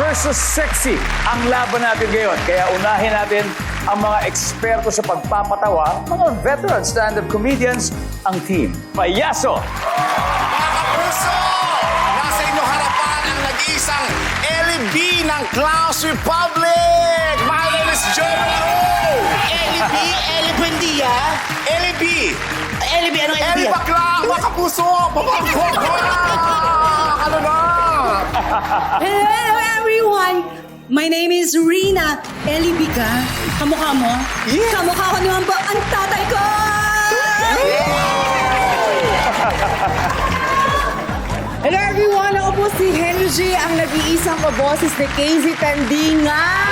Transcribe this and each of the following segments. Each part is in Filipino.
versus sexy ang laban natin ngayon. Kaya unahin natin ang mga eksperto sa pagpapatawa, mga veteran stand-up comedians, ang team. Payaso! Mga kapuso! Nasa inyong harapan ang nag-iisang Ellie B ng Clowns Republic! My name is O! Ellie B, Ellie Buendia. Ellie B! Ellie B, anong Ellie Ellie B? Bakla! Mga kapuso! Ano na? Hello everyone! My name is Rina Elibica. Kamukha mo? Yes. Kamukha ko naman ba ang tatay ko? Hello everyone! Ako po si Henry G, ang nag-iisang kaboses ni Casey Tandingan.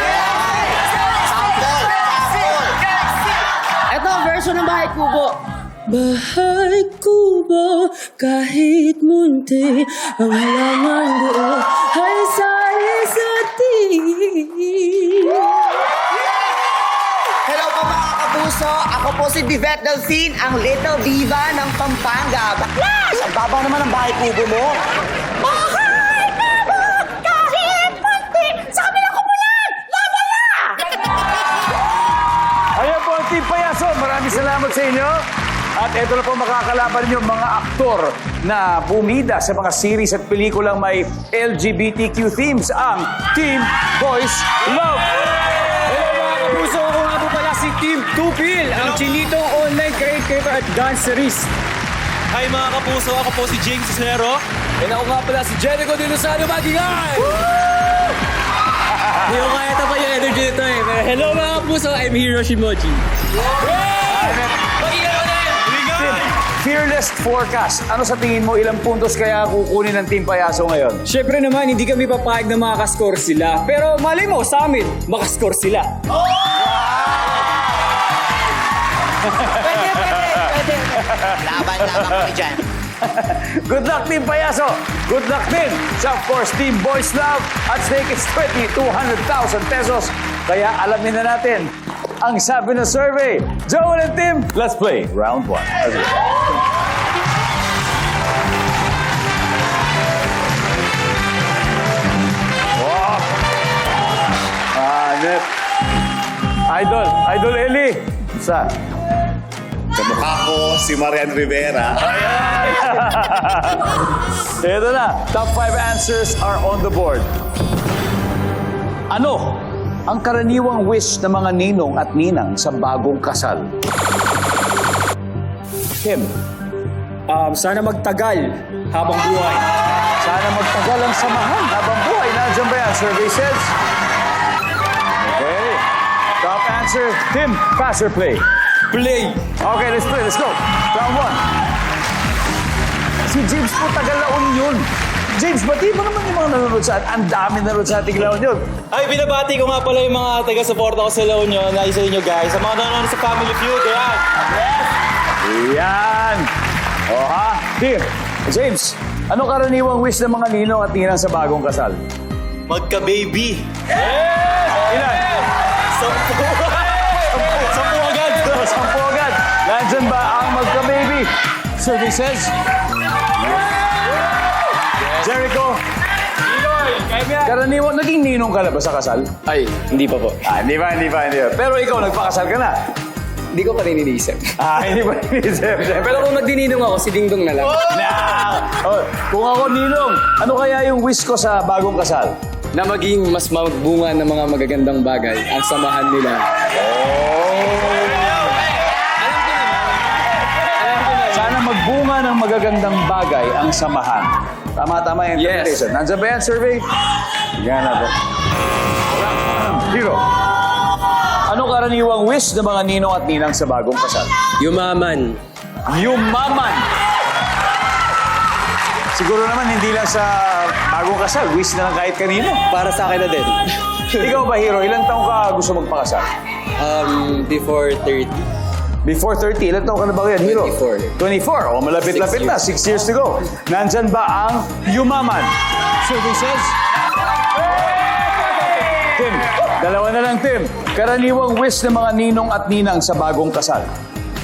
Ito ang version ng Bahay Kubo. Bahay Kubo, kahit munti, ang halangan buo ay sa isa't Hello po mga kapuso. Ako po si Bivette Delphine, ang Little Diva ng Pampanga. Baklas! Ang baba naman ng bahay kubo mo. Bahay kubo, kahit munti, sa kabilang kumulan, laban na! Ayan po ang Team Payaso. Maraming salamat sa inyo. At ito na po makakalaban niyo mga aktor na bumida sa mga series at pelikulang may LGBTQ themes ang Team Boys Love. Hello mga kapuso! Ako nga po pala si Team Tupil, ang chinitong online creator at dancerist. Hi mga kapuso, ako po si James Cisnero. And ako nga pala si Jericho De Lozano Magingay! Hindi ko kaya pa yung energy nito eh. Pero hello mga kapuso, I'm Hiro Shimoji. Team Fearless Forecast. Ano sa tingin mo ilang puntos kaya kukunin ng Team Payaso ngayon? Siyempre naman, hindi kami papayag na makakaskore sila. Pero mali mo, sa amin, makaskore sila. Pwede, pwede, pwede. Laban, laban kami dyan. Good luck, Team Payaso! Good luck din sa, of course, Team Boys Love at Snake is 20, 200,000 pesos. Kaya alamin na natin ang sabi ng survey. Joel and Tim, let's play round one. Let's go. Net. Idol, Idol Eli. Sa? Kamukha ko si Marian Rivera. Ito na. Top 5 answers are on the board. Ano ang karaniwang wish ng mga ninong at ninang sa bagong kasal? Kim, Um, sana magtagal habang buhay. sana magtagal ang samahan habang buhay. Nandiyan ba yan? Survey says. Answer, Tim. Pass or play? Play! Okay, let's play. Let's go. Round one. Si James po tagal laon yun. James, bati mo naman yung mga nanonood sa. Ang dami nanonood sa ating laon yun. Ay, binabati ko nga pala yung mga taga-suporta ko sa La Union, na isa inyo guys. Sa mga nanonood sa Family Feud, ayan. Yan. O ha? Tim, James, ano karaniwang wish ng mga ninong at ninang sa bagong kasal? Magka-baby. Ilan? Sampu. Agad. Nandyan ba ang magka-baby? Services? Jericho? Karaniwan, naging ninong ka na ba sa kasal? Ay, hindi pa po. Ah, hindi ba, hindi ba, hindi ba. Pero ikaw, nagpakasal ka na. Hindi ko pa rin iniisip. Ah, hindi ba, inisip, Pero kung magdininong ako, si Dingdong na lang. Na! Oh, kung ako ninong, ano kaya yung wish ko sa bagong kasal? Na maging mas magbunga ng mga magagandang bagay ang samahan nila. Sana ng magagandang bagay ang samahan. Tama-tama yung Yes. interpretation. Nandiyan ba yan, survey? Tingnan natin. Hero. Ano karaniwang wish ng mga ninong at ninang sa bagong kasal? Yumaman. Yumaman! Siguro naman hindi lang sa bagong kasal, wish na lang kahit kanino. Para sa akin na din. Ikaw ba, Hero? Ilang taong ka gusto magpakasal? Um, before 30. Before 30, ilan taon ka na ba ngayon, Hero? 24. 24. O, malapit-lapit na. Six years to go. Nandyan ba ang Yumaman? Services? Tim, dalawa na lang, Tim. Karaniwang wish ng mga ninong at ninang sa bagong kasal.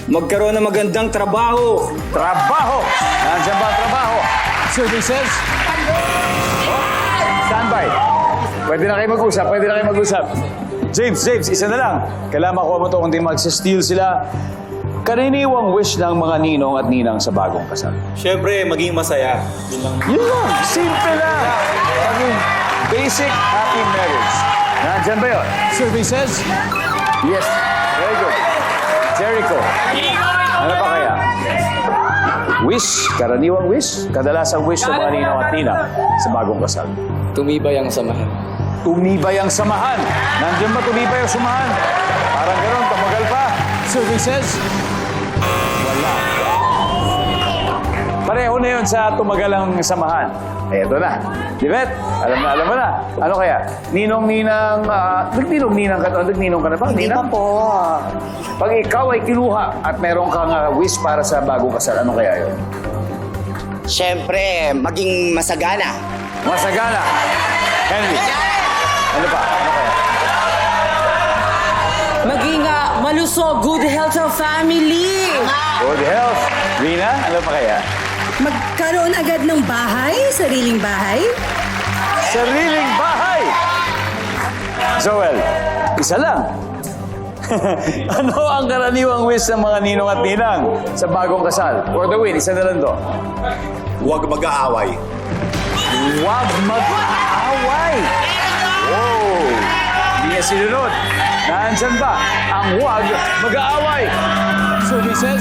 Magkaroon ng magandang trabaho. Trabaho! Nandyan ba ang trabaho? Services? Standby. Pwede na kayo mag-usap, pwede na kayo mag-usap. James, James, isa na lang. Kailangan makuha mo to kung di mag-steal sila. Karaniwang wish ng mga ninong at ninang sa bagong kasal. Siyempre, maging masaya. Yun lang. Yun lang, simple lang. Maging basic happy marriage. Nandyan ba yun? Survey says? Yes. Very good. Jericho. Ano pa kaya? Wish, karaniwang wish, kadalasang wish ng mga ninong at ninang sa bagong kasal. Tumibay ang samahan. Tumibay ang samahan. Nandiyan ba tumibay ang samahan? Parang gano'n, tumagal pa. Says? Wala. Pareho na yun sa tumagal ang samahan. Ito na. Divet, alam na, alam mo na. Ano kaya? Ninong-ninang, uh, nagninong-ninang ka, nagninong ka na ba? Hindi pa Ninang? po. Pag ikaw ay kinuha at meron kang ah, wish para sa bagong kasal, ano kaya yun? Siyempre, maging masagana. Masagana. Henry. Ano pa? Ano kaya? Maging ah, malusog, good health of family. Good health. Rina, ano pa kaya? Magkaroon agad ng bahay, sariling bahay. Sariling bahay! Joel, isa lang. ano ang karaniwang wish ng mga ninong at ninang sa bagong kasal? For the win, isa na lang to. Huwag mag-aaway. Huwag mag-aaway! niya sinunod. Nandyan ba ang huwag mag-aaway? So, Mrs.